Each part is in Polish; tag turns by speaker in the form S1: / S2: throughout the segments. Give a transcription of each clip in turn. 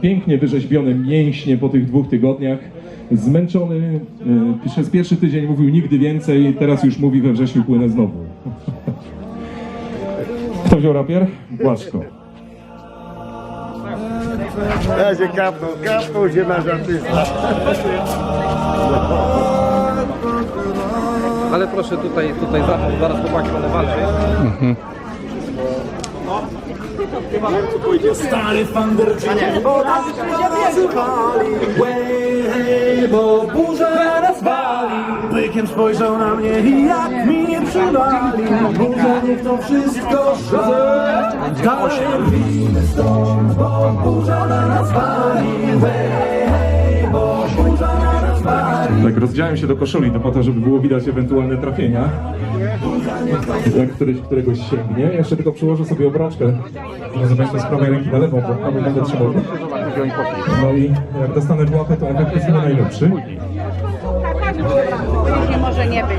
S1: Pięknie wyrzeźbione mięśnie po tych dwóch tygodniach. Zmęczony e, przez pierwszy tydzień mówił nigdy więcej, teraz już mówi we wrześniu płynę znowu. Kto wziął rapier? Błaszko.
S2: Się kapnął, kapnął się nasz artysta.
S3: Ale proszę tutaj, tutaj za- zaraz chłopaki będą walczyć.
S4: Stary fanderczyk nazywali. Łej, bo burza nas wali Bykiem spojrzał na mnie i jak mi nie przywali Burza niech to wszystko szale Dalej wyjdę stąd, bo burza na nas wali
S1: Tak, rozdziałem się do koszuli, to po to, żeby było widać ewentualne trafienia. Jak któryś któregoś sięgnie. Jeszcze tylko przyłożę sobie obrączkę, żeby Państwo z prawej ręki na lewą, bo prawej będę trzymał. No i jak dostanę w łapę, to efekt jest nie najlepszy.
S5: Nie może nie być.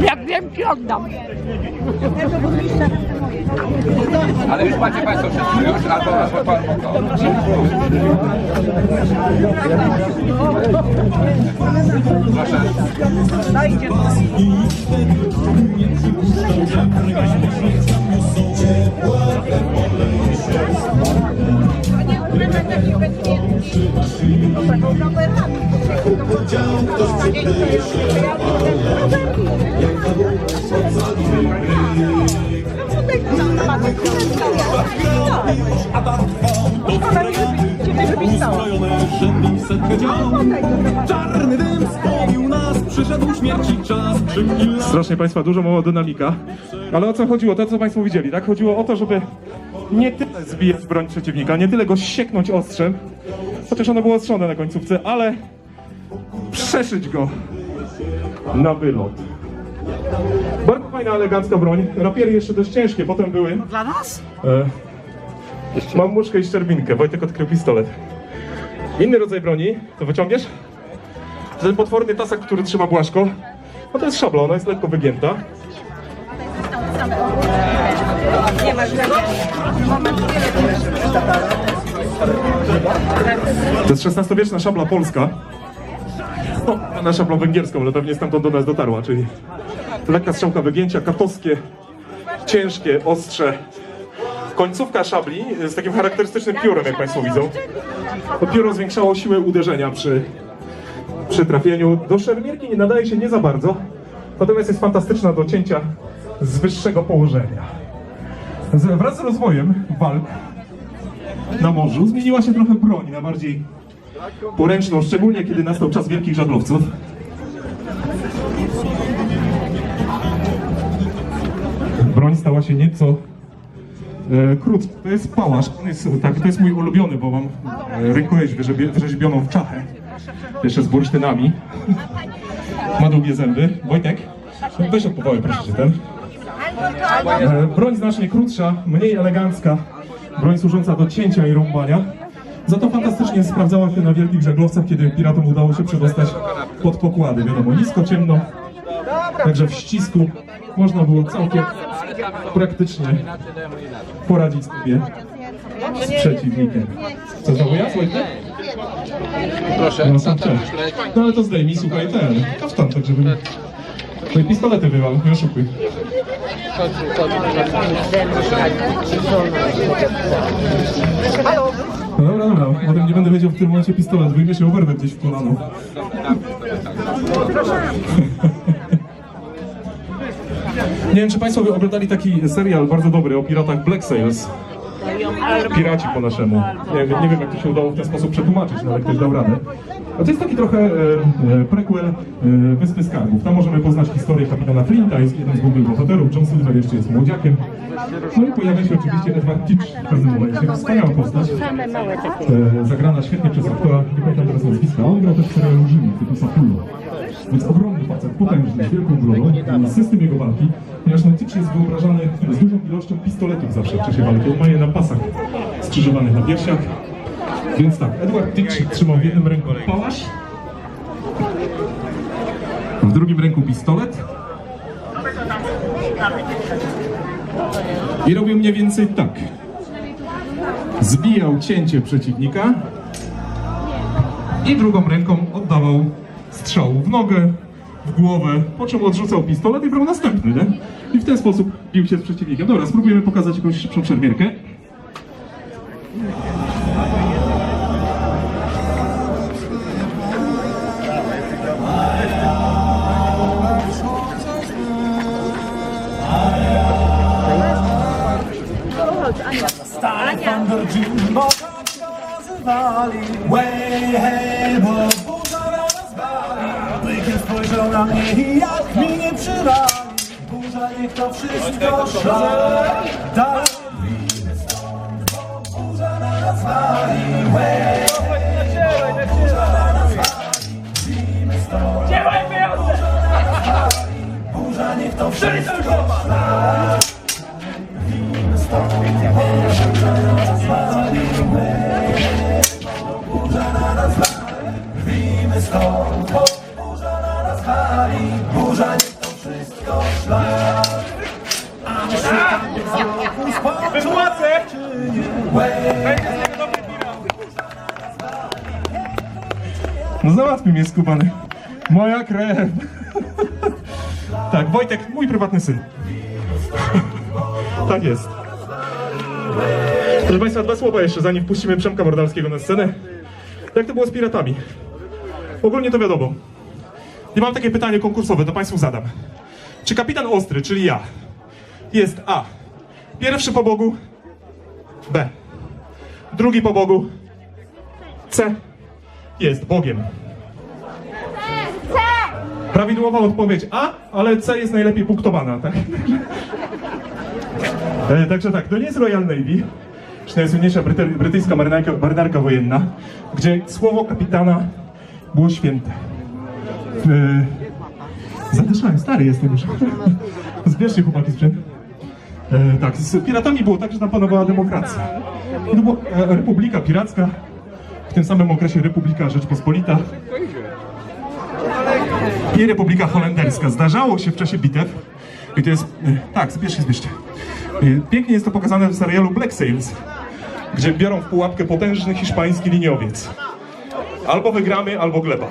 S5: Jak wiem, ci oddam.
S3: Ale już macie Państwo wszyscy już, albo albo pan Proszę.
S1: Strasznie Państwa dużo, mała dynamika. Ale o co chodziło? To, co Państwo widzieli, tak? Chodziło o to, żeby nie tyle zbijać broń przeciwnika, nie tyle go sieknąć ostrzem, chociaż ono było ostrzone na końcówce, ale przeszyć go na wylot. Bardzo fajna, elegancka broń. Rapiery jeszcze dość ciężkie, potem były... Dla nas? E, mam muszkę i szczerbinkę. Wojtek odkrył pistolet. Inny rodzaj broni, to wyciągniesz? Ten potworny tasak, który trzyma Błaszko, no to jest szabla, ona jest lekko wygięta. To jest XVI-wieczna szabla polska. No, na szablą węgierską, ale pewnie stamtąd do nas dotarła, czyli lekka strzałka wygięcia, katowskie, ciężkie, ostrze. Końcówka szabli z takim charakterystycznym piórem, jak Państwo widzą. To pióro zwiększało siłę uderzenia przy przy trafieniu. Do szermierki nie nadaje się nie za bardzo, natomiast jest fantastyczna do cięcia z wyższego położenia. Wraz z rozwojem walk na morzu zmieniła się trochę broń na bardziej poręczną, szczególnie kiedy nastał czas wielkich żaglowców. Broń stała się nieco e, krótsza. To jest pałasz, on jest, tak, to jest mój ulubiony, bo mam e, rękojeść wyrzeźbioną w czachę jeszcze z bursztynami. Ma długie zęby. Wojtek, weź odpowałem proszę cię ten. E, Broń znacznie krótsza, mniej elegancka. Broń służąca do cięcia i rąbania. Za to fantastycznie sprawdzała się na wielkich żaglowcach, kiedy piratom udało się przedostać pod pokłady. Wiadomo, nisko, ciemno, także w ścisku można było całkiem praktycznie poradzić sobie z przeciwnikiem. Co znowu ja, Wojtek?
S3: Proszę.
S1: No. No ale to zdejmij, słuchaj, ten, kaftan, tak żeby... No i pistolety wywal, nie oszukuj. No dobra, dobra, potem nie będę wiedział w tym momencie pistolet, wyjmie się oberwę gdzieś w kolano. Nie wiem, czy Państwo oglądali taki serial bardzo dobry o piratach Black Sails. Piraci po naszemu. Nie, nie wiem, jak to się udało w ten sposób przetłumaczyć, ale ktoś dał radę. A to jest taki trochę e, e, prequel e, Wyspy Skarbów. Tam możemy poznać historię kapitana Flinta, jest jeden z głównych bohaterów. John Silver jeszcze jest młodziakiem. No i pojawia się oczywiście Edward Teach w pewnym momencie. Wspaniała postać. E, zagrana świetnie przez aktora, nie pamiętam teraz nazwiska. On grał też w serialu Jimmy, typu Saturno. Więc ogromny facet, potężny, z wielką głową. System jego walki, ponieważ Teach jest wyobrażany z dużą ilością pistoletów zawsze w czasie walki. On ma je na pasach skrzyżowanych na piersiach. Więc tak, Edward Teach trzymał w jednym ręku pałasz, w drugim ręku pistolet i robił mniej więcej tak. Zbijał cięcie przeciwnika i drugą ręką oddawał strzał w nogę, w głowę, po czym odrzucał pistolet i brał następny, nie? I w ten sposób bił się z przeciwnikiem. Dobra, spróbujemy pokazać jakąś szybszą szermierkę.
S4: Way, hey, bo spojrzał na mnie i jak mi nie przywali Burza niech to wszystko szlak Dalej stąd, bo burza na nas wali Way, hey, bo burza na nas wali Wyjdę stąd, burza na nas wali Burza niech to wszystko szlak
S1: mnie skubany. Moja krew. tak, Wojtek, mój prywatny syn. tak jest. Proszę Państwa, dwa słowa jeszcze, zanim wpuścimy Przemka Mordalskiego na scenę. Jak to było z piratami? Ogólnie to wiadomo. I mam takie pytanie konkursowe, to Państwu zadam. Czy kapitan Ostry, czyli ja, jest A. Pierwszy po Bogu, B. Drugi po Bogu, C. Jest Bogiem. Prawidłowa odpowiedź A, ale C jest najlepiej punktowana, tak? E, także tak, to nie jest Royal Navy, czy najsłynniejsza bryty, brytyjska marynarka, marynarka wojenna, gdzie słowo kapitana było święte. E, zadyszałem, stary jestem już. Zbierzcie chłopaki sprzęt. E, tak, z piratami było tak, że tam panowała demokracja. To była e, Republika Piracka, w tym samym okresie Republika Rzeczpospolita i Republika Holenderska. Zdarzało się w czasie bitew, i to jest, e, tak, zbierzcie, zbierzcie. E, Pięknie jest to pokazane w serialu Black Sails, gdzie biorą w pułapkę potężny hiszpański liniowiec. Albo wygramy, albo gleba.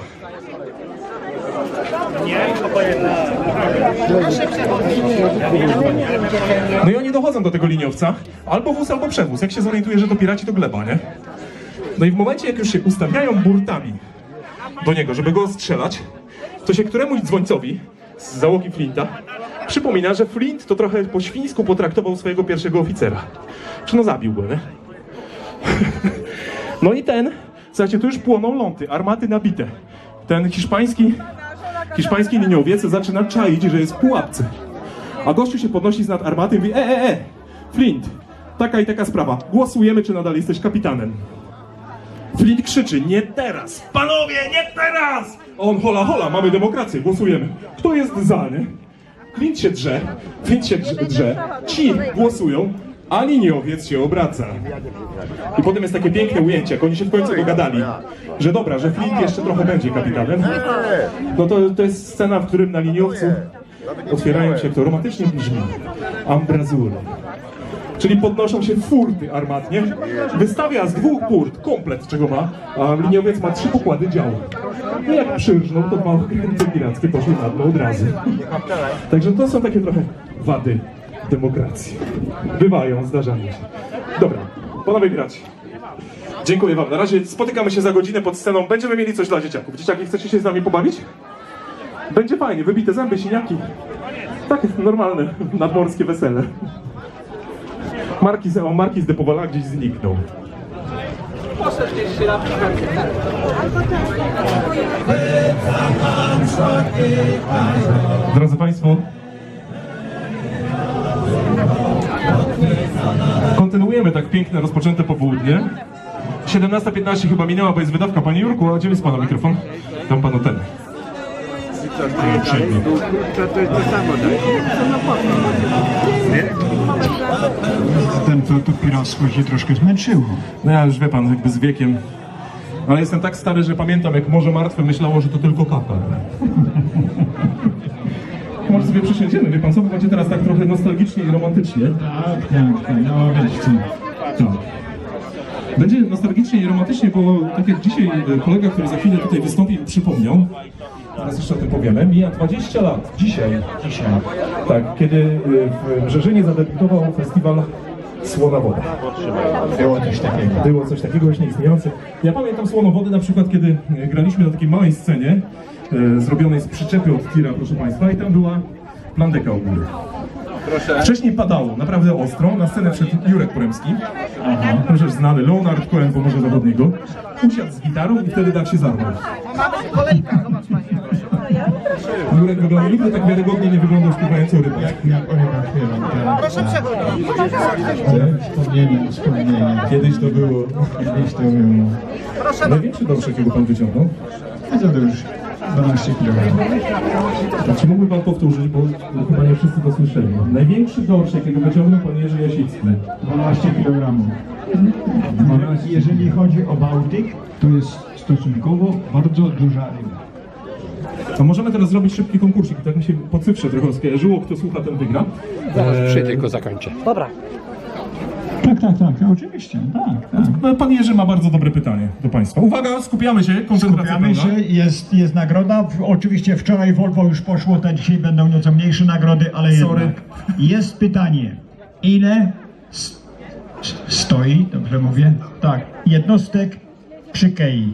S1: No i oni dochodzą do tego liniowca, albo wóz, albo przewóz. Jak się zorientuje, że to piraci, to gleba, nie? No i w momencie, jak już się ustawiają burtami do niego, żeby go strzelać, to się któremuś dzwońcowi z załogi Flinta przypomina, że Flint to trochę po świńsku potraktował swojego pierwszego oficera. Czy no zabił go, nie? No i ten, słuchajcie, tu już płoną ląty, armaty nabite. Ten hiszpański, hiszpański liniowiec zaczyna czaić, że jest pułapce. A gościu się podnosi z nad armaty i mówi, e, e, e, Flint, taka i taka sprawa, głosujemy, czy nadal jesteś kapitanem. Flint krzyczy, nie teraz! Panowie, nie teraz! On, hola, hola, mamy demokrację, głosujemy. Kto jest za, nie? Flint się drze, Flint się drze, ci głosują, a liniowiec się obraca. I potem jest takie piękne ujęcie, jak oni się w końcu dogadali, że dobra, że Flint jeszcze trochę będzie kapitanem. No to, to jest scena, w którym na liniowcu otwierają się, to romantycznie brzmi, ambrazury. Czyli podnoszą się furty armatnie, wystawia z dwóch furt komplet, czego ma, a liniowiec ma trzy pokłady działu. No jak przyrżną, to dwa okręty pirackie poszły na dno od razu. Także to są takie trochę wady demokracji. Bywają, zdarzają się. Dobra, panowie graci. Dziękuję wam. Na razie spotykamy się za godzinę pod sceną. Będziemy mieli coś dla dzieciaków. Dzieciaki, chcecie się z nami pobawić? Będzie fajnie, wybite zęby, siniaki. Takie normalne, nadmorskie wesele. Markiz, o, Markiz de Powala gdzieś zniknął. Drodzy Państwo, kontynuujemy tak piękne, rozpoczęte popołudnie. 17.15 chyba minęła, bo jest wydawka, Panie Jurku, a gdzie jest Pana mikrofon? Dam Panu ten.
S2: Dalej, tu, to, to jest to samo daje.
S6: Ten to, to piractwo się troszkę zmęczyło.
S1: No ja już wie pan, jakby z wiekiem. Ale jestem tak stary, że pamiętam, jak Morze Martwe myślało, że to tylko katar. Może sobie przysiędziemy, wie pan co, bo będzie teraz tak trochę nostalgicznie i romantycznie.
S6: Tak, tak, tak, no wiesz co.
S1: Tak. Będzie nostalgicznie i romantycznie, bo tak jak dzisiaj e, kolega, który za chwilę tutaj wystąpi, przypomniał, teraz jeszcze o tym powiemy, mija 20 lat, dzisiaj, dzisiaj, tak, kiedy e, w Rzeszynie zadebiutował festiwal Słona Woda.
S6: Było coś takiego.
S1: Było coś takiego właśnie istniejące. Ja pamiętam Słono Wody na przykład, kiedy e, graliśmy na takiej małej scenie, e, zrobionej z przyczepy od tira, proszę Państwa, i tam była plandeka u góry. Wcześniej padało, naprawdę ostro, na scenę wszedł Jurek Poremski, przecież znany Leonard Cohen, pomoże zawodniego, usiadł z gitarą i wtedy tak się zarwał. Jurek wygląda, nigdy tak wiarygodnie nie wyglądał śpiewający o rybach.
S6: Jak o rybach śpiewam, tak. Proszę Wspomnienie, wspomnienie.
S1: Kiedyś to było.
S6: Kiedyś to było.
S1: Największy dorsz, jakiego pan wyciągnął?
S6: A co to już? 12 kg.
S1: Czy mógłby pan powtórzyć, bo chyba nie wszyscy to słyszeli. Największy dorsz, jakiego wyciągnął pan Jerzy Jasicki.
S6: 12 kg. Jeżeli chodzi o Bałtyk, to jest stosunkowo bardzo duża ryba.
S1: To możemy teraz zrobić szybki konkursik, tak mi się po cyfrze trochę skojarzyło, kto słucha, ten wygra.
S3: Zaraz przyjdę, tylko zakończę.
S6: Tak, tak, tak, oczywiście, tak, tak.
S1: No, Pan Jerzy ma bardzo dobre pytanie do Państwa. Uwaga, skupiamy się, koncentracja
S6: Skupiamy
S1: pełna.
S6: się, jest, jest nagroda. W- Oczywiście wczoraj Volvo już poszło, te dzisiaj będą nieco mniejsze nagrody, ale
S1: Sorry.
S6: jednak. Jest pytanie, ile s- s- stoi, dobrze mówię? Tak, jednostek przy kei.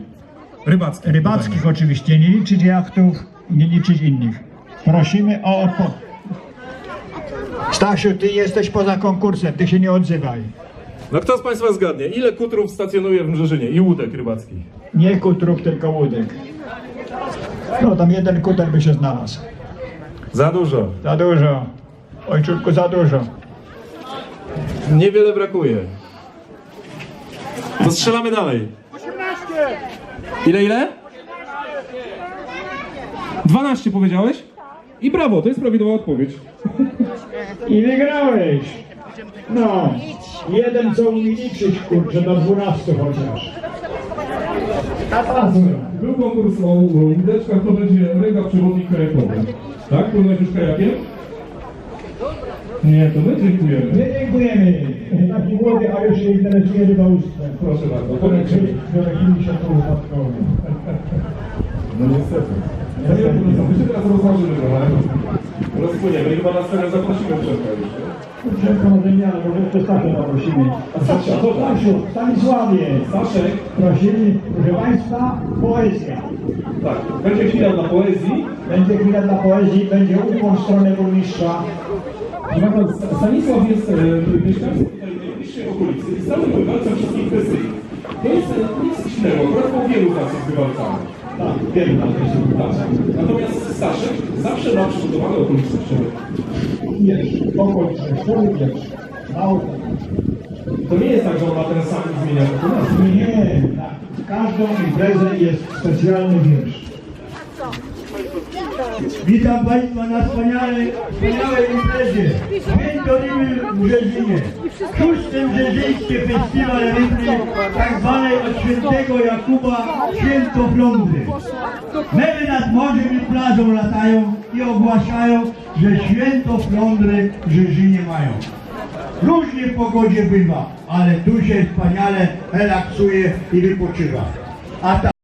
S1: Rybackie.
S6: Rybackich oczywiście, nie liczyć jachtów, nie liczyć innych. Prosimy o odpowiedź. Stasiu, ty jesteś poza konkursem, ty się nie odzywaj.
S1: No kto z Państwa zgadnie, ile kutrów stacjonuje w Mrzeżynie i łódek rybackich?
S6: Nie kutrów, tylko łódek. No tam jeden kuter by się znalazł.
S1: Za dużo.
S6: Za dużo. Ojczulku, za dużo.
S1: Niewiele brakuje. To strzelamy dalej. Ile, ile? 12 powiedziałeś? I brawo, to jest prawidłowa odpowiedź.
S6: I wygrałeś. No, jeden co umie liczyć, kurczę, do 12 chociaż.
S1: Był konkurs o łódeczkach, to będzie rega przewodnik kajakowy. Tak? Płynąłeś już kajakiem? Nie, to my dziękujemy.
S6: Nie dziękujemy. Taki młody, a już się interesuje rybaustwem.
S1: Proszę bardzo,
S6: Do
S1: powiedzmy.
S6: jakimiś się to upadkowi.
S1: No niestety. No nie, my się teraz rozmarzymy trochę. Rozpłyniemy i chyba na scenę zaprosimy Przemka już. nie?
S6: Kurczę, może nie, ale może jeszcze Stasia zaprosimy.
S1: A Stasia, to tak.
S6: Stasiu, Stanisławie,
S1: Staszek,
S6: prosimy, proszę Państwa, poezja.
S1: tak, będzie chwila dla poezji.
S6: Będzie chwila dla poezji, będzie ukłon w stronę burmistrza.
S1: Proszę pana, Stanisław jest e, mieszkańcem tutaj najbliższej okolicy i stałym bywalcem wszystkich kwestii. To jest e, nic dziwnego, akurat po wielu z jest bywalcami.
S6: Tak, wiem, na tej
S1: Tak. Natomiast Staszek zawsze ma przygotowane okolicznościowe.
S6: Wiersz, okoliczny, człowiek wiersz. Tego.
S1: To nie jest tak, że on ma ten sam zmienia nazwę.
S6: Nie, na każdą imprezę jest specjalny wiersz.
S7: Witam Państwa na wspaniałej, wspaniałej imprezie. Święto Ryby w Rzezinie. Szósty Rzeziński Festiwal Rybny, tak zwanej od świętego Jakuba Święto Flądry. Mewy nad morzem i plażą latają i ogłaszają, że święto Flądry w mają. Różnie w pogodzie bywa, ale tu się wspaniale relaksuje i wypoczywa. A ta